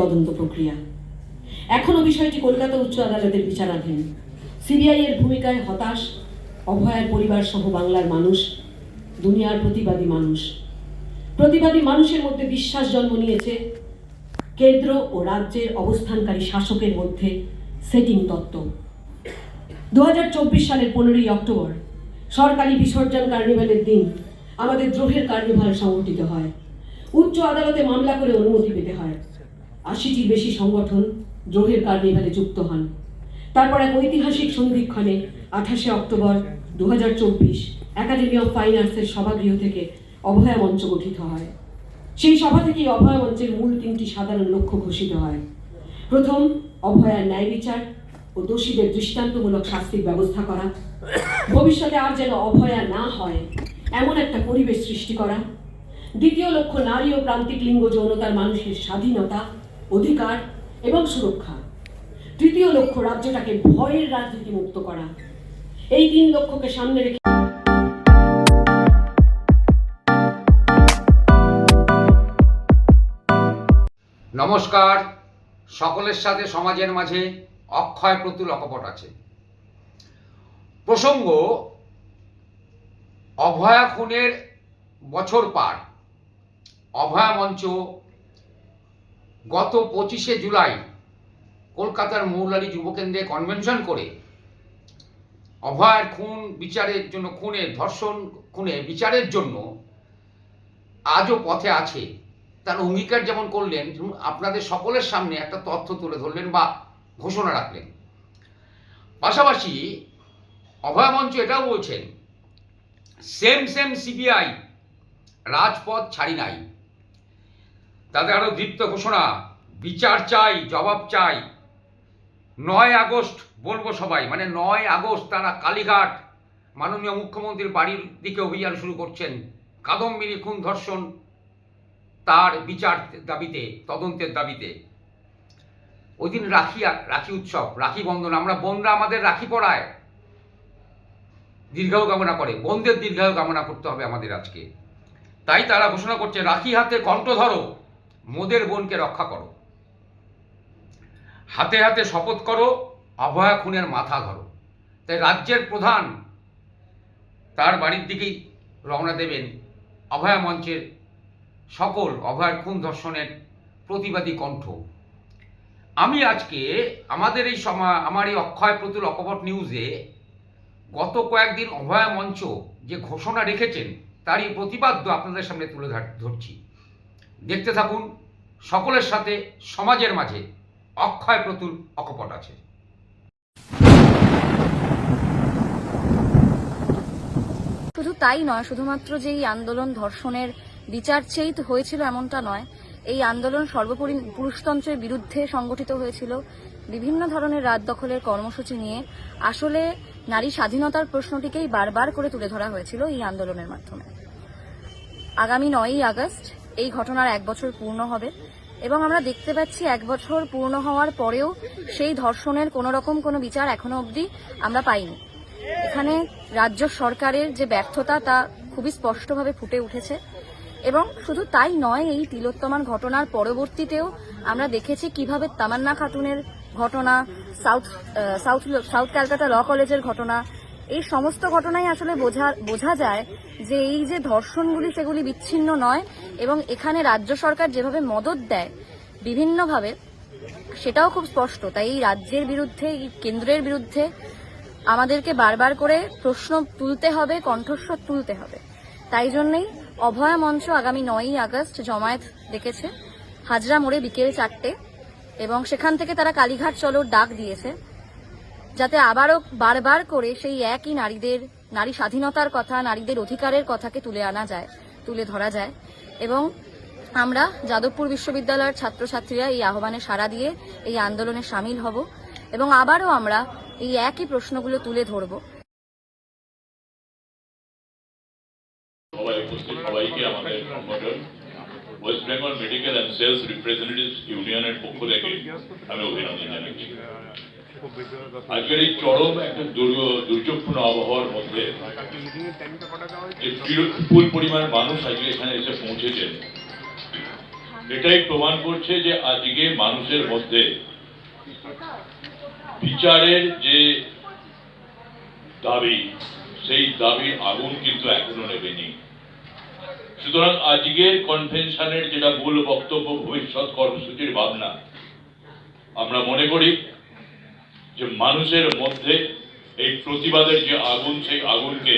তদন্ত প্রক্রিয়া। এখনও বিষয়টি কলকাতা উচ্চ আদালতের বিচারাধীন। সিবিআই এর ভূমিকায় হতাশ, অভয়ার পরিবার সহ বাংলার মানুষ, দুনিয়ার প্রতিবাদী মানুষ। প্রতিবাদী মানুষের মধ্যে বিশ্বাস জন্ম নিয়েছে কেন্দ্র ও রাজ্যের অবস্থানকারী শাসকের মধ্যে সেটিং তত্ত্ব। দু হাজার চব্বিশ সালের পনেরোই অক্টোবর, সরকারি বিসর্জন কার্নিভালের দিন আমাদের দ্রোহের কার্নিভাল সংগঠিত হয়। উচ্চ আদালতে মামলা করে অনুমতি পেতে হয়। আশিটির বেশি সংগঠন দ্রোহের কার্নিভালে যুক্ত হন। তারপর এক ঐতিহাসিক সন্ধিক্ষণে আঠাশে অক্টোবর দু একাডেমি অফ ফাইন আর্টসের সভাগৃহ থেকে অভয়া মঞ্চ গঠিত হয়। সেই সভা থেকেই অভয়া মঞ্চের মূল তিনটি সাধারণ লক্ষ্য ঘোষিত হয়। প্রথম, অভয়ার ন্যায় বিচার ও দোষীদের দৃষ্টান্তমূলক শাস্তির ব্যবস্থা করা। ভবিষ্যতে আর যেন অভয়া না হয়, এমন একটা পরিবেশ সৃষ্টি করা। দ্বিতীয় লক্ষ্য নারী ও প্রান্তিক লিঙ্গ যৌনতার মানুষের স্বাধীনতা অধিকার এবং সুরক্ষা। তৃতীয় লক্ষ্য, রাজ্যটাকে ভয়ের রাজনীতি মুক্ত করা। এই তিন লক্ষ্যকে সামনে রেখে নমস্কার। সকলের সাথে, সমাজের মাঝে অক্ষয় প্রতুল অকপট আছে। প্রসঙ্গ, অভয়া খুনের বছর পার। অভয়া মঞ্চ গত পঁচিশে জুলাই কলকাতার মৌলালী যুবকেন্দ্রে কনভেনশন করে অভয়ার খুন, বিচারের জন্য খুনে ধর্ষণ খুনে বিচারের জন্য আজও পথে আছে। তার অঙ্গীকার যেমন করলেন আপনাদের সকলের সামনে একটা তথ্য তুলে ধরলেন বা ঘোষণা রাখলেন। পাশাপাশি অভয় মঞ্চ এটাও বলছেন, সেম সেম সিবিআই, রাজপথ ছাড়ি নাই। তাদের আরও দীপ্ত ঘোষণা, বিচার চাই, জবাব চাই। নয় আগস্ট বলব সবাই মানে নয় আগস্ট তারা কালীঘাট মাননীয় মুখ্যমন্ত্রীর বাড়ির দিকে অভিযান শুরু করছেন। কাদম্বিনী খুন ধর্ষণ তার বিচার দাবিতে, তদন্তের দাবিতে। ওই দিন রাখি রাখি উৎসব, রাখি বন্ধন, আমরা বোনরা আমাদের রাখি পড়ায়। দীর্ঘায়ু কামনা করে, বোনদের দীর্ঘায়ু কামনা করতে হবে আমাদের আজকে। তাই তারা ঘোষণা করছে, রাখি হাতে কণ্ঠ ধরো। মোদের বোনকে রক্ষা করো। হাতে হাতে শপথ করো অভয়া খুনের মাথা ধরো। তাই রাজ্যের প্রধান তার বাড়ির দিকেই রওনা দেবেন অভয়া মঞ্চের সকল অভয়ার খুন ধর্ষণের প্রতিবাদী কণ্ঠ। আমি আজকে আমাদের এই সমা, আমার এই অক্ষয় প্রতুল অকপট নিউজে গত কয়েকদিন অভয়া মঞ্চ যে ঘোষণা রেখেছেন, তারই প্রতিবাদ্য আপনাদের সামনে তুলে ধরছি। দেখতে থাকুন সকলের সাথে, সমাজের মাঝে অক্ষয় প্রতুল অকপট আছে। শুধু তাই নয়, শুধুমাত্র যে এই আন্দোলন ধর্ষণের বিচার চেয়েই তো হয়েছিল এমনটা নয়, এই আন্দোলন সর্বোপরি পুরুষতন্ত্রের বিরুদ্ধে সংগঠিত হয়েছিল। বিভিন্ন ধরনের রাত দখলের কর্মসূচি নিয়ে আসলে নারী স্বাধীনতার প্রশ্নটিকেই বারবার করে তুলে ধরা হয়েছিল এই আন্দোলনের মাধ্যমে। আগামী নয়ই আগস্ট এই ঘটনার এক বছর পূর্ণ হবে। এবং আমরা দেখতে পাচ্ছি এক বছর পূর্ণ হওয়ার পরেও সেই ধর্ষণের কোনো রকম কোনো বিচার এখনও অবধি আমরা পাইনি। এখানে রাজ্য সরকারের যে ব্যর্থতা, তা খুবই স্পষ্টভাবে ফুটে উঠেছে এবং শুধু তাই নয়, এই তিলোত্তমান ঘটনার পরবর্তীতেও আমরা দেখেছি কীভাবে তামান্না খাতুনের ঘটনা, south south south Calcutta law কলেজের ঘটনা এই সমস্ত ঘটনাই আসলে বোঝা বোঝা যায় যে এই যে ধর্ষণগুলি সেগুলি বিচ্ছিন্ন নয় এবং এখানে রাজ্য সরকার যেভাবে মদত দেয় বিভিন্নভাবে, সেটাও খুব স্পষ্ট। তাই এই রাজ্যের বিরুদ্ধে, এই কেন্দ্রের বিরুদ্ধে আমাদেরকে বারবার করে প্রশ্ন তুলতে হবে, কণ্ঠস্বর তুলতে হবে। তাই জন্যই অভয়া মঞ্চ আগামী নয়ই আগস্ট জমায়েত ডেকেছে। হাজরা মোড়ে বিকেল চারটে এবং সেখান থেকে তারা কালীঘাট চলোর ডাক দিয়েছে। যাতে আবারও বারবার করে সেই একই নারীদের, নারী স্বাধীনতার কথা, নারীদের অধিকারের কথাকে তুলে আনা যায়, তুলে ধরা যায়। এবং আমরা যাদবপুর বিশ্ববিদ্যালয়ের ছাত্রছাত্রীরা এই আহ্বানে সাড়া দিয়ে এই আন্দোলনে সামিল হব এবং আবারও আমরা এই একই প্রশ্নগুলো তুলে ধরব। West Bengal medical and sales representatives ইউনিয়নের পক্ষ থেকে আমি অভিনন্দন জানাচ্ছি। আজকের এই চরম একটা দুর্যোগপূর্ণ আবহাওয়ার মধ্যে যে বিপুল পরিমাণ মানুষ আজকে এখানে এসে পৌঁছেছেন, এটাই প্রমাণ করছে যে আজকে মানুষের মধ্যে বিচারের যে দাবি, সেই দাবির আগুন কিন্তু এখনও নেবেনি সুতরাং আজকের কনভেনশনের যেটা মূল বক্তব্য ভবিষ্যৎ কর্মসূচির ভাবনা, আমরা মনে করি যে মানুষের মধ্যে এই প্রতিবাদের যে আগুন, সেই আগুনকে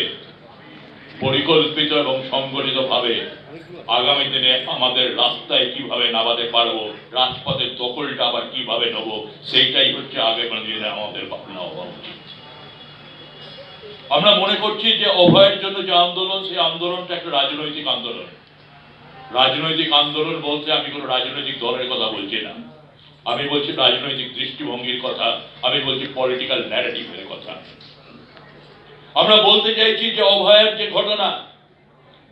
পরিকল্পিত এবং সংগঠিতভাবে আগামী দিনে আমাদের রাস্তায় কীভাবে নামাতে পারব, রাজপথের দখলটা আবার কীভাবে নেব, সেইটাই হচ্ছে আগামী দিনে আমাদের ভাবনা হওয়া আমরা মনে করছি যে অভয়ের জন্য যে আন্দোলন, সেই আন্দোলনটা একটা রাজনৈতিক আন্দোলন। রাজনৈতিক আন্দোলন বলতে আমি কোনো রাজনৈতিক দলের কথা বলছি না। আমি বলছি রাজনৈতিক দৃষ্টিভঙ্গির কথা, আমি বলছি পলিটিক্যাল ন্যারেটিভের কথা। আমরা বলতে চাইছি যে অভয়ের যে ঘটনা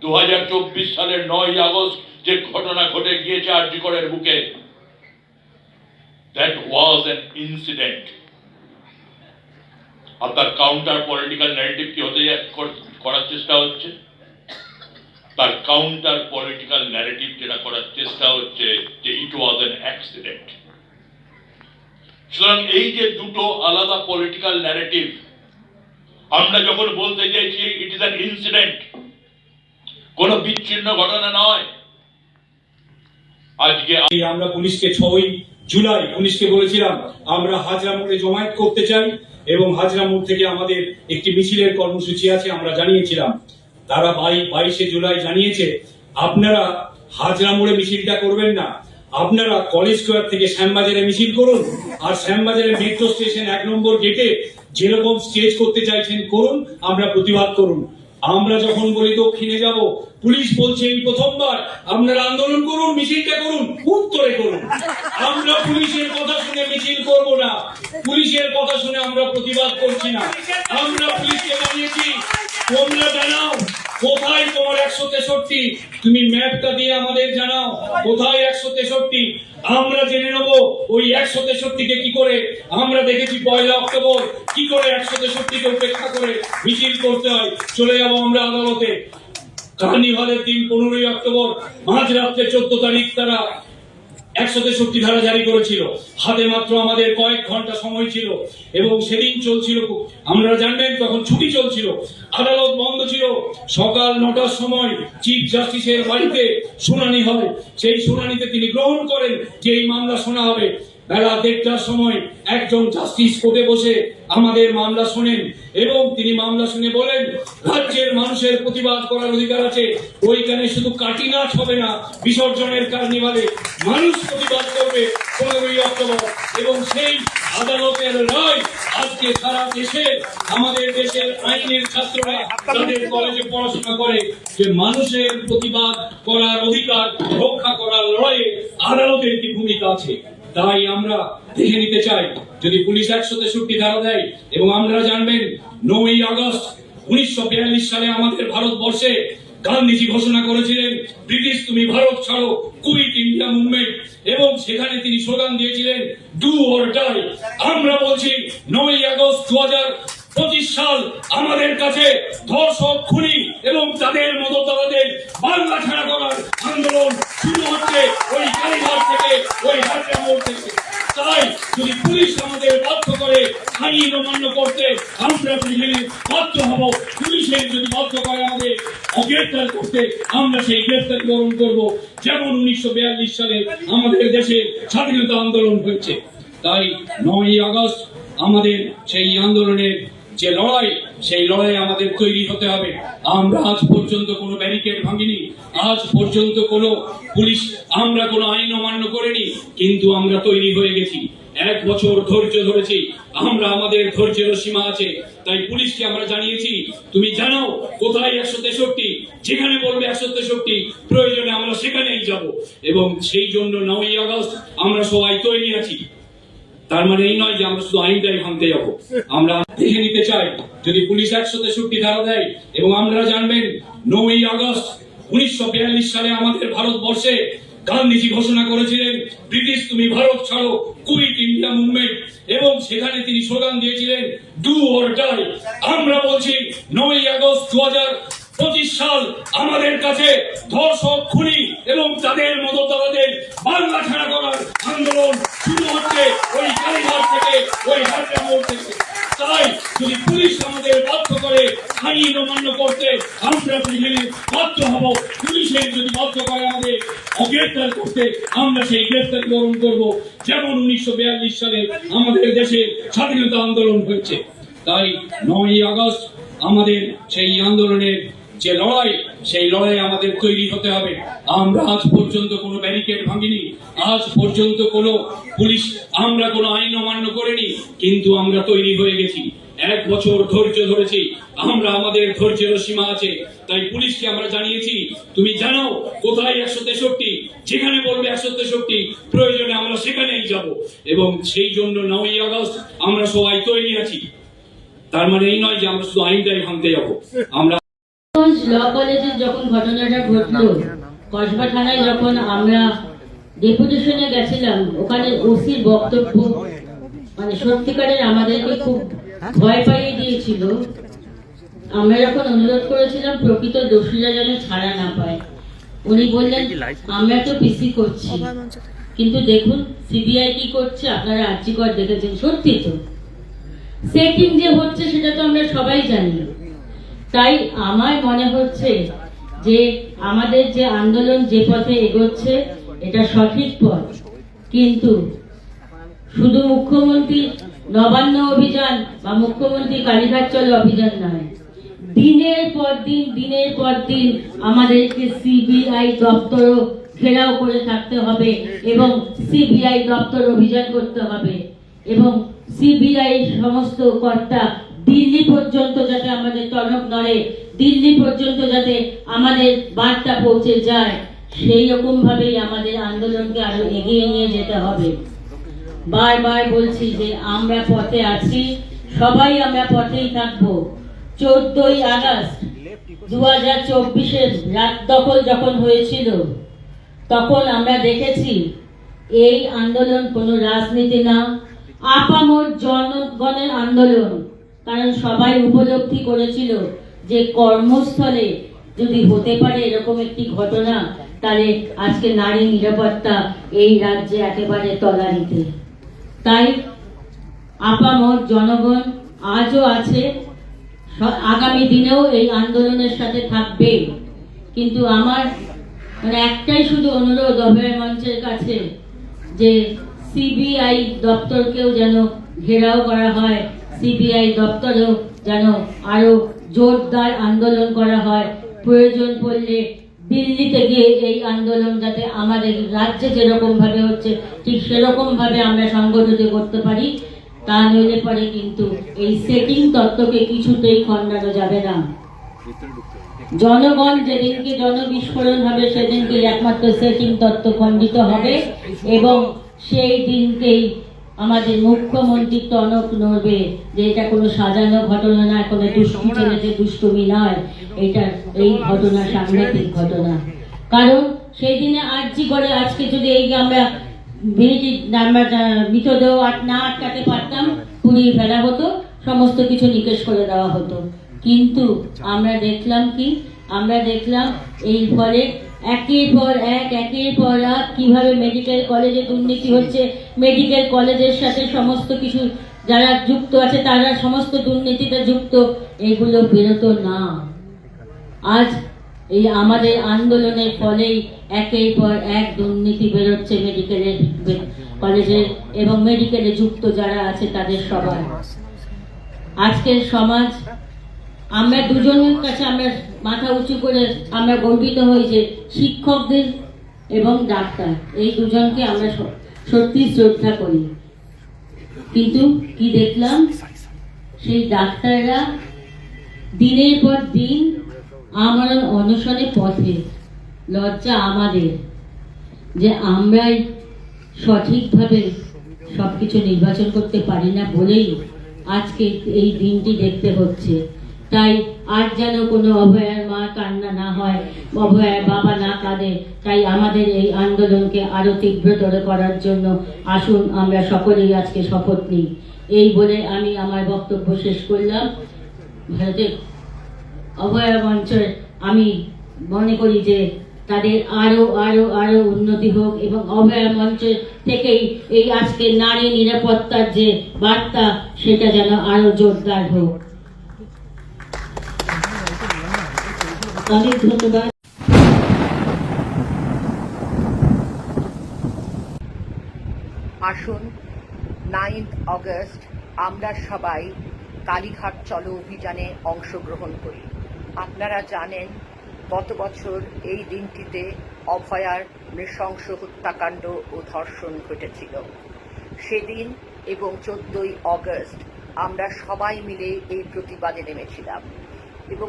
দু হাজার চব্বিশ সালের নয় আগস্ট যে ঘটনা ঘটে গিয়েছে আরজিকরের বুকে দ্যাট ওয়াজ অ্যান ইনসিডেন্ট আর তার কাউন্টার পলিটিক্যাল ন্যারেটিভ কি হতে করার চেষ্টা হচ্ছে? তার কাউন্টার পলিটিক্যাল ন্যারেটিভ যেটা করার চেষ্টা হচ্ছে যে ইট ওয়াজ অ্যান অ্যাক্সিডেন্ট সুতরাং এই যে দুটো আলাদা পলিটিক্যাল ন্যারেটিভ আমরা যখন বলতে চাইছি ইট ইজ অ্যান ইনসিডেন্ট বিচ্ছিন্ন ঘটনা নয়। আজকে আমরা পুলিশকে ছয়ই জুলাই, পুলিশকে বলেছিলাম, আমরা জমায়েত করতে চাই এবং হাজরা মোড় থেকে আমাদের একটি মিছিলের কর্মসূচি আছে, আমরা জানিয়েছিলাম। তারা বাই বাইশে জুলাই জানিয়েছে, আপনারা হাজরা মোড়ে মিছিলটা করবেন না, আপনারা কলেজ স্কোয়ার থেকে শ্যামবাজারে মিছিল করুন। আর শ্যামবাজারের মেট্রো স্টেশন এক নম্বর গেটে যেরকম স্টেজ করতে চাইছেন, করুন, আমরা প্রতিবাদ করুন। আমরা যখন বলি দক্ষিণে যাব, পুলিশ বলছে এই প্রথমবার, আপনারা আন্দোলন করুন, মিছিলটা করুন, উত্তরে করুন। আমরা পুলিশের কথা শুনে মিছিল করব না। পুলিশের কথা শুনে আমরা প্রতিবাদ করছি না। আমরা পুলিশকে জানিয়েছি, তোমরা জানাও। কোথায় তোমার একশো তেষট্টি? তুমি ম্যাপটা দিয়ে আমাদের জানাও, কোথায় একশো তেষট্টি? আমরা জেনে নেব ওই একশো তেষট্টিকে কি করে। আমরা দেখেছি পয়লা অক্টোবর, কি করে একশো তেষট্টিকে উপেক্ষা করে মিছিল করতে হয়। চলে যাব আমরা আদালতে। কার্নিভালের দিন পনেরোই অক্টোবর, মাঝরাত্রে চোদ্দ তারিখ তারা একশো তেষট্টি ধারা জারি করেছিল। হাতে মাত্র আমাদের কয়েক ঘণ্টা সময় ছিল এবং সেদিন চলছিল আমরা জানবেন, তখন ছুটি চলছিল। আদালত বন্ধ ছিল। সকাল নটার সময় চিফ জাস্টিসের বাড়িতে শুনানি হবে। সেই শুনানিতে তিনি গ্রহণ করেন যে এই মামলা শোনা হবে। বেলা দেড়টার সময় একজন জাস্টিস কোর্টে বসে আমাদের মামলা শোনেন এবং তিনি মামলা শুনে বলেন, রাজ্যের মানুষের প্রতিবাদ করার অধিকার আছে। ওইখানে শুধু কাটি নাচ হবে না, বিসর্জনের কার্নিভালে মানুষ প্রতিবাদ করবে পনেরোই অক্টোবর। এবং সেই আদালতের রায় আজকে সারা দেশে, আমাদের দেশের আইনের ছাত্ররা তাদের কলেজে পড়াশোনা করে যে মানুষের প্রতিবাদ করার অধিকার রক্ষা করার লড়াইয়ে আদালতের কি ভূমিকা আছে? তাই আমরা দেখে নিতে চাই, যদি পুলিশ একশো তেষট্টি ধারা দেয় এবং আমরা জানবেন, নয়ই আগস্ট উনিশশো বিয়াল্লিশ সালে আমাদের ভারতবর্ষে গান্ধীজি ঘোষণা করেছিলেন, ব্রিটিশ তুমি ভারত ছাড়ো, কুইট ইন্ডিয়া মুভমেন্ট, এবং সেখানে তিনি স্লোগান দিয়েছিলেন ডু অর ডাই আমরা বলছি নয় আগস্ট দু হাজার পঁচিশ সাল আমাদের কাছে ধর্ষক, খুনি এবং তাদের মদতদারদের বাংলা ছাড়া করার আন্দোলন শুরু হচ্ছে ওই কালীঘাট থেকে ওই হাটরা মোড় থেকে তাই যদি পুলিশ আমাদের বাধ্য করে আইন অমান্য করতে আমরা সেখানে বাধ্য হব পুলিশের যদি বাধ্য করে আমাদের গ্রেফতার করতে সেই গ্রেফতার গ্রহণ করব। যেমন উনিশশো বিয়াল্লিশ সালে আমাদের দেশে স্বাধীনতা আন্দোলন হয়েছে। তাই নয়ই আগস্ট আমাদের সেই আন্দোলনের যে লড়াই, সেই লড়াই আমাদের তৈরি হতে হবে। আমরা আজ পর্যন্ত কোনো ব্যারিকেড ভাঙিনি। আজ পর্যন্ত কোনো পুলিশ, আমরা কোনো আইন অমান্য করিনি। কিন্তু আমরা তৈরি হয়ে গেছি। এক বছর ধৈর্য ধরেছি। আমরা আমাদের ধৈর্যের সীমা আছে। তাই পুলিশকে আমরা জানিয়েছি, তুমি জানাও কোথায় একশো তেষট্টি? যেখানে বলবে একশো তেষট্টি, প্রয়োজনে আমরা সেখানেই যাব। এবং সেই জন্য নয়ই আগস্ট আমরা সবাই তৈরি আছি। তার মানে এই নয় যে আমরা শুধু আইনটাই ভাঙতে যাব। আমরা দেখে নিতে চাই, যদি পুলিশ একশো তেষট্টি ধারা দেয় এবং আমরা জানবেন, নয়ই আগস্ট উনিশশো বিয়াল্লিশ সালে আমাদের ভারতবর্ষে গান্ধীজি ঘোষণা করেছিলেন, ব্রিটিশ তুমি ভারত ছাড়ো কুইট ইন্ডিয়া মুভমেন্ট এবং সেখানে তিনি স্লোগান দিয়েছিলেন ডু অর ডাই আমরা বলছি, নয়ই আগস্ট দু হাজার পঁচিশ সাল আমাদের কাছে ধর্ষক, খুনি এবং তাদের মদতদারদের বাংলা ছাড়া করার আন্দোলন শুরু হচ্ছে ওই কালীঘাট থেকে, ওই মোড় থেকে। তাই যদি পুলিশ আমাদের বাধ্য করে আইন অমান্য করতে আমরা সেখানে বাধ্য হব পুলিশের যদি বাধ্য করে আমাদের গ্রেফতার করতে, আমরা সেই গ্রেফতার গ্রহণ করব। যেমন উনিশশো বিয়াল্লিশ সালে আমাদের দেশে স্বাধীনতা আন্দোলন হয়েছে। তাই নয়ই আগস্ট আমাদের সেই আন্দোলনের যে লড়াই সেই লড়াই আমাদের তৈরি হতে হবে। আমরা আজ পর্যন্ত কোনো ব্যারিকেড ভাঙিনি। আজ পর্যন্ত কোনো পুলিশ আমরা কোনো আইন অমান্য করিনি। কিন্তু আমরা তৈরি হয়ে গেছি। এক বছর ধৈর্য ধরেছি। আমরা আমাদের ধৈর্যের সীমা আছে। তাই পুলিশকে আমরা জানিয়েছি, তুমি জানাও কোথায় একশো তেষট্টি? যেখানে বলবে একশো তেষট্টি, প্রয়োজনে আমরা সেখানেই যাব। এবং সেই জন্য নয়ই আগস্ট আমরা সবাই তৈরি আছি। তার মানে এই নয় যে আমরা শুধু আইনটাই ভাঙতে যাব। আমরা ল মানে প্রকৃত দোষীরা যেন ছাড়া না পায়। উনি বললেন, আমরা তো পিসি করছি। কিন্তু দেখুন সিবিআই কি করছে, আপনারা আর্যিকর দেখেছেন, সত্যি তো। যে হচ্ছে, সেটা তো আমরা সবাই জানি। তাই আমার মনে হচ্ছে যে আমাদের যে আন্দোলন যে পথে এগোচ্ছে, এটা সঠিক পথ। কিন্তু শুধু মুখ্যমন্ত্রী নবান্ন অভিযান বা মুখ্যমন্ত্রী কালীঘাট চলো অভিযান নয়, দিনের পর দিন, দিনের পর দিন আমাদেরকে সিবিআই দপ্তরও ঘেরাও করে থাকতে হবে এবং সিবিআই দপ্তর অভিযান করতে হবে এবং সিবিআই সমস্ত কর্তা দিল্লি পর্যন্ত যাতে আমাদের টনক নড়ে, দিল্লি পর্যন্ত যাতে আমাদের বার্তা পৌঁছে যায়, সেই রকম ভাবেই আমাদের আন্দোলনকে আরও এগিয়ে নিয়ে যেতে হবে। বারবার বলছি যে আমরা পথে আছি, সবাই আমরা পথেই থাকব। চোদ্দই আগস্ট দু হাজার চব্বিশের রাত দখল যখন হয়েছিল, তখন আমরা দেখেছি এই আন্দোলন কোনো রাজনীতি না, আপামর জনগণের আন্দোলন। কারণ সবাই উপলব্ধি করেছিল যে কর্মস্থলে যদি হতে পারে এরকম একটি ঘটনা, তাহলে আজকে নারী নিরাপত্তা এই রাজ্যে একেবারে তলানিতে তাই আপামর জনগণ আজও আছে আগামী দিনেও এই আন্দোলনের সাথে থাকবে। কিন্তু আমার মানে একটাই শুধু অনুরোধ অভয় মঞ্চের কাছে, যে সিবিআই দপ্তরকেও যেন ঘেরাও করা হয় সিবিআই দপ্তরেও যেন আরও জোরদার আন্দোলন করা হয়। প্রয়োজন পড়লে দিল্লিতে গিয়ে এই আন্দোলন যাতে আমাদের রাজ্যে যেরকম ভাবে হচ্ছে, ঠিক সেরকম ভাবে আমরা সংগঠিত করতে পারি, তা নইলে পরে কিন্তু এই সেটিং তত্ত্বকে কিছুতেই খণ্ডানো যাবে না। জনগণ যেদিনকে জনবিস্ফোরণ হবে সেদিনকে একমাত্র সেটিং তত্ত্ব খণ্ডিত হবে এবং সেই দিনকেই আমাদের মুখ্যমন্ত্রী টনক নড়বে যে এটা কোনো সাজানো ঘটনা না কোনো দুষ্টু ছেলেতে দুষ্টুমি নয়। এটা এই ঘটনা সাংঘাতিক ঘটনা। কারণ সেই দিনে আর্জি করে আজকে যদি এই আমরা মৃতদেহ আট- না আটকাতে পারতাম পুড়িয়ে ফেলা হতো সমস্ত কিছু নিকেশ করে দেওয়া হতো। কিন্তু আমরা দেখলাম কি? আমরা দেখলাম এই ফলে একের পর এক, একের পর এক, কীভাবে মেডিকেল কলেজে দুর্নীতি হচ্ছে মেডিকেল কলেজের সাথে সমস্ত কিছু যারা যুক্ত আছে, তারা সমস্ত দুর্নীতিতে যুক্ত, এগুলো বেরোতো না। আজ এই আমাদের আন্দোলনের ফলেই একের পর এক দুর্নীতি বেরোচ্ছে মেডিকেলের কলেজে এবং মেডিকেলে যুক্ত যারা আছে, তাদের সবার। আজকের সমাজ আমরা দুজনের কাছে আমরা মাথা উঁচু করে আমরা গর্বিত হই যে শিক্ষকদের এবং ডাক্তার, এই দুজনকে আমরা সত্যি শ্রদ্ধা করি। কিন্তু কি দেখলাম? সেই ডাক্তাররা দিনের পর দিন আমার অনশনে পথে, লজ্জা আমাদের যে আমরাই সঠিকভাবে সব কিছু নির্বাচন করতে পারি না বলেই আজকে এই দিনটি দেখতে হচ্ছে। তাই আর যেন কোনো অভয়ার মা কান্না না হয়, অভয়ার বাবা না কাঁদে, তাই আমাদের এই আন্দোলনকে আরও তীব্রতর করার জন্য আসুন আমরা সকলেই আজকে শপথ নিই। এই বলে আমি আমার বক্তব্য শেষ করলাম। ভারতের অভয়া মঞ্চের আমি মনে করি যে তাদের আরও আরও আরও উন্নতি হোক এবং অভয়া মঞ্চ থেকেই এই আজকে নারী নিরাপত্তার যে বার্তা, সেটা যেন আরও জোরদার হোক। আসুন নাইন্থ অগস্ট আমরা সবাই কালীঘাট চলো অভিযানে অংশগ্রহণ করি। আপনারা জানেন, গত বছর এই দিনটিতে অভয়ার নৃশংস হত্যাকাণ্ড ও ধর্ষণ ঘটেছিল। সেদিন এবং চোদ্দই অগস্ট আমরা সবাই মিলে এই প্রতিবাদে নেমেছিলাম এবং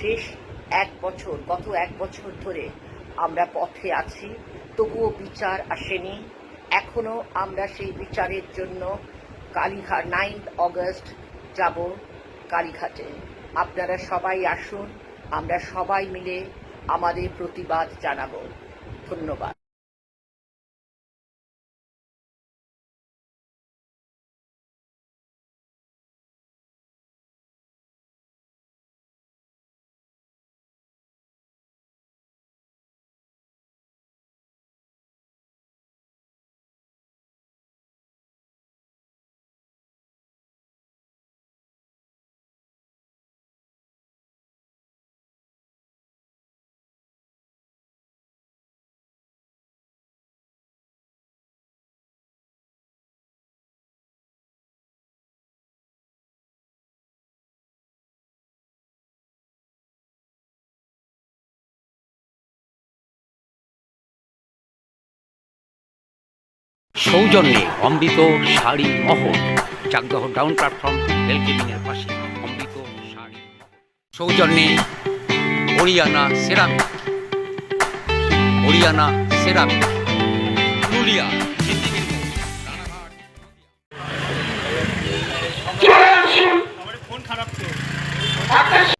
শেষ এক বছর, গত এক বছর ধরে আমরা পথে আছি। তবুও বিচার আসেনি। এখনও আমরা সেই বিচারের জন্য কালীঘাট নাইন্থ অগস্ট যাব কালীঘাটে। আপনারা সবাই আসুন, আমরা সবাই মিলে আমাদের প্রতিবাদ জানাব। ধন্যবাদ। সৌজন্যে অমৃত শাড়ি মহল চাকদহ ডাউন প্ল্যাটফর্ম বেলকেবিনের পাশে অমৃত শাড়ি সৌজন্যে হরিয়ানা সেরামিক হরিয়ানা সেরামিক পুরুলিয়া রানাঘাট।